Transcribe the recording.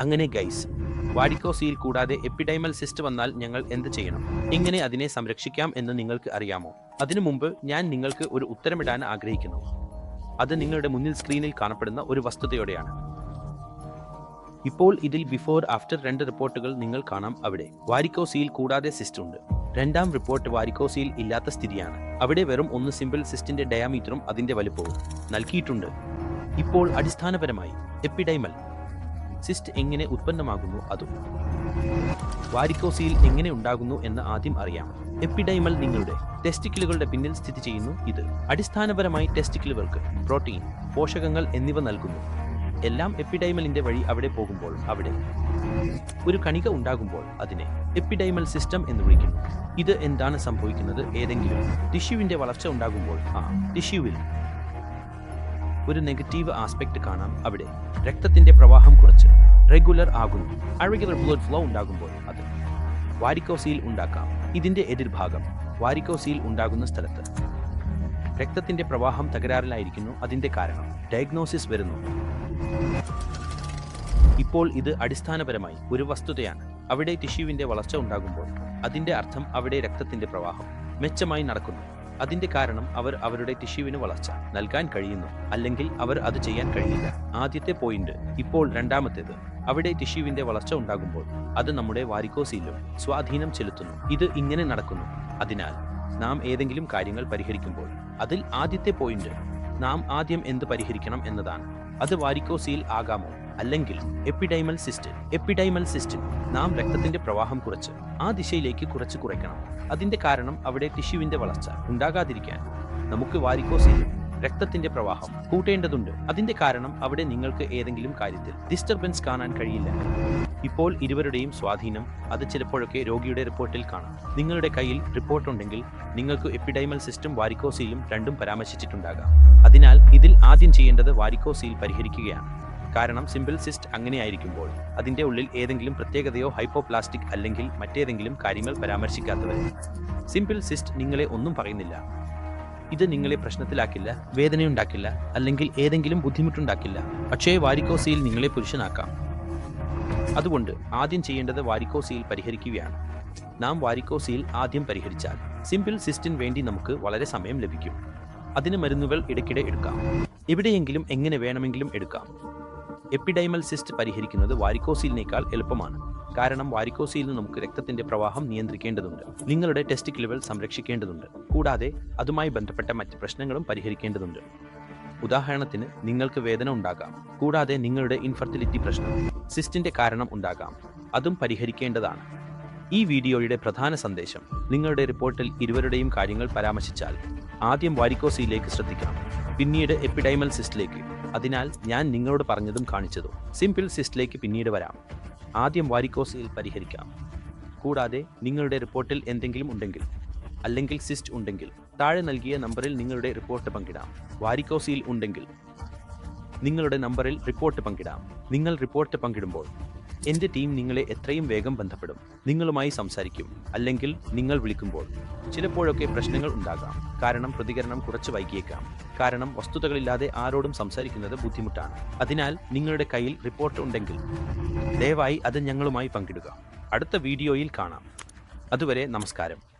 അങ്ങനെ ഗൈസ് വാഡിക്കോസിയിൽ കൂടാതെ എപ്പിഡൈമൽ സിസ്റ്റ് വന്നാൽ ഞങ്ങൾ എന്ത് ചെയ്യണം? എങ്ങനെ അതിനെ സംരക്ഷിക്കാം എന്ന് നിങ്ങൾക്ക് അറിയാമോ? അതിനു മുമ്പ് ഞാൻ നിങ്ങൾക്ക് ഒരു ഉത്തരമിടാൻ ആഗ്രഹിക്കുന്നു. അത് നിങ്ങളുടെ മുന്നിൽ സ്ക്രീനിൽ കാണപ്പെടുന്ന ഒരു വസ്തുതയോടെയാണ്. ഇപ്പോൾ ഇതിൽ ബിഫോർ ആഫ്റ്റർ രണ്ട് റിപ്പോർട്ടുകൾ നിങ്ങൾ കാണാം അവിടെ. വാരിക്കോസിയിൽ കൂടാതെ സിസ്റ്റ് ഉണ്ട്. രണ്ടാം റിപ്പോർട്ട് വാരിക്കോസിയിൽ ഇല്ലാത്ത സ്ഥിതിയാണ്. അവിടെ വെറും ഒന്ന് സിമ്പിൾ സിസ്റ്റിന്റെ ഡയാമീറ്ററും അതിന്റെ വലുപ്പവും നൽകിയിട്ടുണ്ട്. ഇപ്പോൾ അടിസ്ഥാനപരമായി എപ്പിഡൈമൽ സിസ്റ്റ് എങ്ങനെ ഉത്പന്നമാകുന്നു അതും. വാരിക്കോസിയിൽ എങ്ങനെ ഉണ്ടാകുന്നു എന്ന് ആദ്യം അറിയാം. എപ്പിഡൈമൽ നിങ്ങളുടെ ടെസ്റ്റിക്കിലുകളുടെ പിന്നിൽ സ്ഥിതി ചെയ്യുന്നു ഇത്. അടിസ്ഥാനപരമായി ടെസ്റ്റിക്കിലുകൾക്ക് പ്രോട്ടീൻ പോഷകങ്ങൾ എന്നിവ നൽകുന്നു. എല്ലാം എപ്പിഡൈമലിന്റെ വഴി അവിടെ പോകുമ്പോൾ അവിടെ. ഒരു കണിക ഉണ്ടാകുമ്പോൾ അതിനെ എപ്പിഡൈമൽ സിസ്റ്റം എന്ന് വിളിക്കുന്നു. ഇത് എന്താണ് സംഭവിക്കുന്നത്? ഏതെങ്കിലും ടിഷ്യുവിന്റെ വളർച്ച ഉണ്ടാകുമ്പോൾ ആ ടിഷ്യൂവിൽ ഒരു നെഗറ്റീവ് ആസ്പെക്ട് കാണാം അവിടെ. രക്തത്തിന്റെ പ്രവാഹം കുറച്ച്. റെഗുലർ ആകുന്നു. അഴകുലർ ബ്ലഡ് ഫ്ലോ ഉണ്ടാകുമ്പോൾ അത് വാരിക്കോസിയിൽ ഉണ്ടാക്കാം. ഇതിന്റെ എതിർഭാഗം വാരിക്കോസിയിൽ ഉണ്ടാകുന്ന സ്ഥലത്ത്. രക്തത്തിന്റെ പ്രവാഹം തകരാറിലായിരിക്കുന്നു. അതിന്റെ കാരണം ഡയഗ്നോസിസ് വരുന്നു. ഇപ്പോൾ ഇത് അടിസ്ഥാനപരമായി ഒരു വസ്തുതയാണ്. അവിടെ ടിഷ്യൂവിന്റെ വളർച്ച ഉണ്ടാകുമ്പോൾ അതിന്റെ അർത്ഥം അവിടെ രക്തത്തിന്റെ പ്രവാഹം മെച്ചമായി നടക്കുന്നു. അതിന്റെ കാരണം അവർ അവരുടെ ടിഷ്യൂവിന് വളർച്ച നൽകാൻ കഴിയുന്നു അല്ലെങ്കിൽ അവർ അത് ചെയ്യാൻ കഴിയില്ല. ആദ്യത്തെ പോയിന്റ് ഇപ്പോൾ രണ്ടാമത്തേത്. അവിടെ ടിഷ്യൂവിന്റെ വളർച്ച ഉണ്ടാകുമ്പോൾ അത് നമ്മുടെ വാരിക്കോസിലും സ്വാധീനം ചെലുത്തുന്നു. ഇത് ഇങ്ങനെ നടക്കുന്നു. അതിനാൽ നാം ഏതെങ്കിലും കാര്യങ്ങൾ പരിഹരിക്കുമ്പോൾ അതിൽ ആദ്യത്തെ പോയിന്റ് നാം ആദ്യം എന്ത് പരിഹരിക്കണം എന്നതാണ്. അത് വാരിക്കോസിയിൽ ആകാമോ? അല്ലെങ്കിൽ എപ്പിഡൈമൽ സിസ്റ്റ്. എപ്പിഡൈമൽ സിസ്റ്റിൽ നാം രക്തത്തിന്റെ പ്രവാഹം കുറച്ച് ആ ദിശയിലേക്ക് കുറച്ച് കുറയ്ക്കണം. അതിന്റെ കാരണം അവിടെ ടിഷ്യുവിന്റെ വളർച്ച ഉണ്ടാകാതിരിക്കാൻ നമുക്ക് വാരിക്കോസിൽ രക്തത്തിന്റെ പ്രവാഹം കൂട്ടേണ്ടതുണ്ട്. അതിന്റെ കാരണം അവിടെ നിങ്ങൾക്ക് ഏതെങ്കിലും കാര്യത്തിൽ ഡിസ്റ്റർബൻസ് കാണാൻ കഴിയില്ല. ഇപ്പോൾ ഇരുവരുടെയും സ്വാധീനം അത് ചിലപ്പോഴൊക്കെ രോഗിയുടെ റിപ്പോർട്ടിൽ കാണാം. നിങ്ങളുടെ കയ്യിൽ റിപ്പോർട്ട് ഉണ്ടെങ്കിൽ നിങ്ങൾക്ക് എപ്പിഡൈമൽ സിസ്റ്റം വാരിക്കോസിയിലും രണ്ടും പരാമർശിച്ചിട്ടുണ്ടാകാം. അതിനാൽ ഇതിൽ ആദ്യം ചെയ്യേണ്ടത് വാരിക്കോസിയിൽ പരിഹരിക്കുകയാണ്. കാരണം സിമ്പിൾ സിസ്റ്റ് അങ്ങനെയായിരിക്കുമ്പോൾ അതിന്റെ ഉള്ളിൽ ഏതെങ്കിലും പ്രത്യേകതയോ ഹൈപ്പോപ്ലാസ്റ്റിക് അല്ലെങ്കിൽ മറ്റേതെങ്കിലും കാര്യങ്ങൾ പരാമർശിക്കാത്തവർ സിമ്പിൾ സിസ്റ്റ് നിങ്ങളെ ഒന്നും പറയുന്നില്ല. ഇത് നിങ്ങളെ പ്രശ്നത്തിലാക്കില്ല വേദനയുണ്ടാക്കില്ല അല്ലെങ്കിൽ ഏതെങ്കിലും ബുദ്ധിമുട്ടുണ്ടാക്കില്ല. പക്ഷേ വാരിക്കോസിയിൽ നിങ്ങളെ പുരുഷനാക്കാം. അതുകൊണ്ട് ആദ്യം ചെയ്യേണ്ടത് വാരിക്കോസിയിൽ പരിഹരിക്കുകയാണ്. നാം വാരിക്കോസിയിൽ ആദ്യം പരിഹരിച്ചാൽ സിമ്പിൾ സിസ്റ്റിന് വേണ്ടി നമുക്ക് വളരെ സമയം ലഭിക്കും. അതിന് മരുന്നുകൾ ഇടയ്ക്കിടെ എടുക്കാം. എവിടെയെങ്കിലും എങ്ങനെ വേണമെങ്കിലും എടുക്കാം. എപ്പിഡൈമൽ സിസ്റ്റ് പരിഹരിക്കുന്നത് വാരിക്കോസിലിനേക്കാൾ എളുപ്പമാണ്. കാരണം വാരിക്കോസിയിൽ നമുക്ക് രക്തത്തിന്റെ പ്രവാഹം നിയന്ത്രിക്കേണ്ടതുണ്ട്. നിങ്ങളുടെ ടെസ്റ്റിക്കുലുകൾ സംരക്ഷിക്കേണ്ടതുണ്ട്. കൂടാതെ അതുമായി ബന്ധപ്പെട്ട മറ്റ് പ്രശ്നങ്ങളും പരിഹരിക്കേണ്ടതുണ്ട്. ഉദാഹരണത്തിന് നിങ്ങൾക്ക് വേദന ഉണ്ടാകാം. കൂടാതെ നിങ്ങളുടെ ഇൻഫെർട്ടിലിറ്റി പ്രശ്നം. സിസ്റ്റിന്റെ കാരണം ഉണ്ടാകാം. അതും പരിഹരിക്കേണ്ടതാണ്. ഈ വീഡിയോയുടെ പ്രധാന സന്ദേശം നിങ്ങളുടെ റിപ്പോർട്ടിൽ ഇരുവരുടെയും കാര്യങ്ങൾ പരാമർശിച്ചാൽ ആദ്യം വാരിക്കോസിയിലേക്ക് ശ്രദ്ധിക്കാം പിന്നീട് എപ്പിഡൈമൽ സിസ്റ്റിലേക്ക്. അതിനാൽ ഞാൻ നിങ്ങളോട് പറഞ്ഞതും കാണിച്ചതും. സിംപിൾ സിസ്റ്റിലേക്ക് പിന്നീട് വരാം. ആദ്യം വാരിക്കോസിയിൽ പരിഹരിക്കാം. കൂടാതെ നിങ്ങളുടെ റിപ്പോർട്ടിൽ എന്തെങ്കിലും ഉണ്ടെങ്കിൽ അല്ലെങ്കിൽ സിസ്റ്റ് ഉണ്ടെങ്കിൽ താഴെ നൽകിയ നമ്പറിൽ നിങ്ങളുടെ റിപ്പോർട്ട് പങ്കിടാം. വാരിക്കോസിയിൽ ഉണ്ടെങ്കിൽ നിങ്ങളുടെ നമ്പറിൽ റിപ്പോർട്ട് പങ്കിടാം. നിങ്ങൾ റിപ്പോർട്ട് പങ്കിടുമ്പോൾ എന്റെ ടീം നിങ്ങളെ എത്രയും വേഗം ബന്ധപ്പെടും. നിങ്ങളുമായി സംസാരിക്കും അല്ലെങ്കിൽ നിങ്ങൾ വിളിക്കുമ്പോൾ ചിലപ്പോഴൊക്കെ പ്രശ്നങ്ങൾ ഉണ്ടാകാം. കാരണം പ്രതികരണം കുറച്ച് വൈകിയേക്കാം. കാരണം വസ്തുതകളില്ലാതെ ആരോടും സംസാരിക്കുന്നത് ബുദ്ധിമുട്ടാണ്. അതിനാൽ നിങ്ങളുടെ കയ്യിൽ റിപ്പോർട്ട് ഉണ്ടെങ്കിൽ ദയവായി അത് ഞങ്ങളുമായി പങ്കിടുക. അടുത്ത വീഡിയോയിൽ കാണാം. അതുവരെ നമസ്കാരം.